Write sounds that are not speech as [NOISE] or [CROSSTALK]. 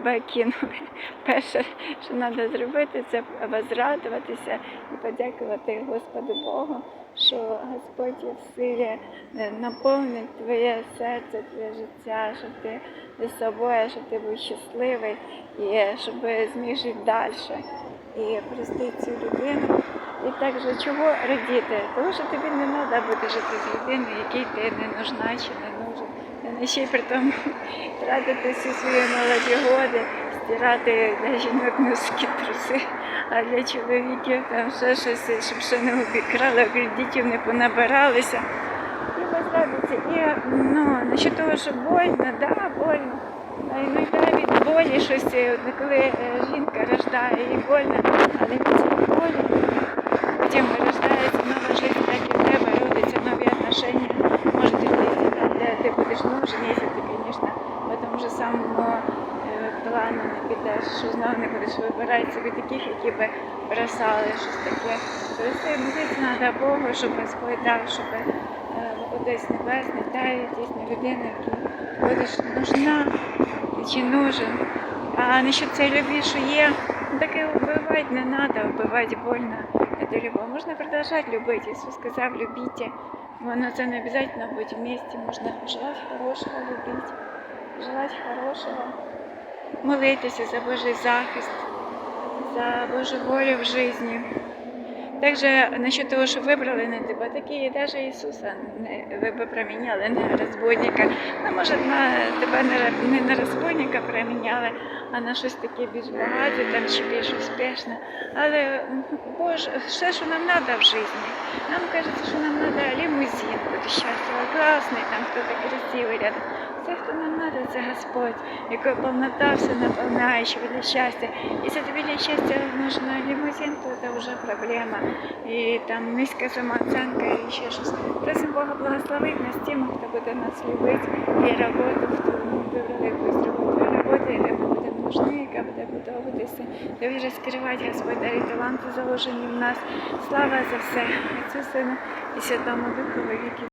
тебе кинули. [LAUGHS] Перше, що треба зробити, це возрадуватися і подякувати Господу Богу, що Господь є в силі е, наповнить твоє серце, твоє життя, щоб ти з собою, щоб ти був щасливий і щоб зміг жити далі. І простити цю людину. І також чого радіти? Тому що тобі не треба бути жити з людиною, якій ти не нужна чи не нужен. Не ще й при тому тратити всі свої молоді годи, стирати для жінок носки труси, а для чоловіків там ще щось, щоб ще не обікрали, кредитів не понабиралися. І безрадиться. І ну, насчет того, що больно, да, больно. А іноді від болі щось, коли е, жінка рождає, їй больно, але цієї болі потім рождається нова життя, так і в тебе родиться нові отношення. Може ти знайти там, де ти будеш нужен, якщо ти, звісно, ж самому е, плану не підеш, що знову не будеш вибирати собі таких, які би бросали щось таке. Тобто молитися треба Богу, щоб Господь дав, щоб Отець Небесний дає дійсно людину, якій будеш нужна чи нужен. А насчет цієї любві, що є, ну, таке вбивати не треба, вбивати больно. Это любовь. Можна продовжувати любити. Ісус сказав, любіть. Воно це не обов'язково бути вместе. Можна желати хорошого, любити, желати хорошого, молитися за Божий захист, за Божу волю в житті. Також насчет того, що вибрали на тебе, такі навіть Ісуса не, ви би проміняли на розбойника. Ну, може, на тебе не, на розбойника проміняли, а на щось таке більш багате там, чи більш успішне. Але Боже, все, що нам треба в житті. Нам кажеться, що нам треба класний, там хто-то красивий рядом. Все, хто нам треба, це Господь, який повнота все наповняючий для щастя. Якщо тобі для щастя нужен лімузин, то це вже проблема. І там низька самооценка і ще щось. Просимо Бога благословити нас тим, хто буде нас любити і роботу, хто якусь другу роботу, де ми будемо нужні, яка буде будуватися, вже розкривати Господь дарі таланти заложені в нас. Слава за все, Отцю Сину і Святому Духу віки.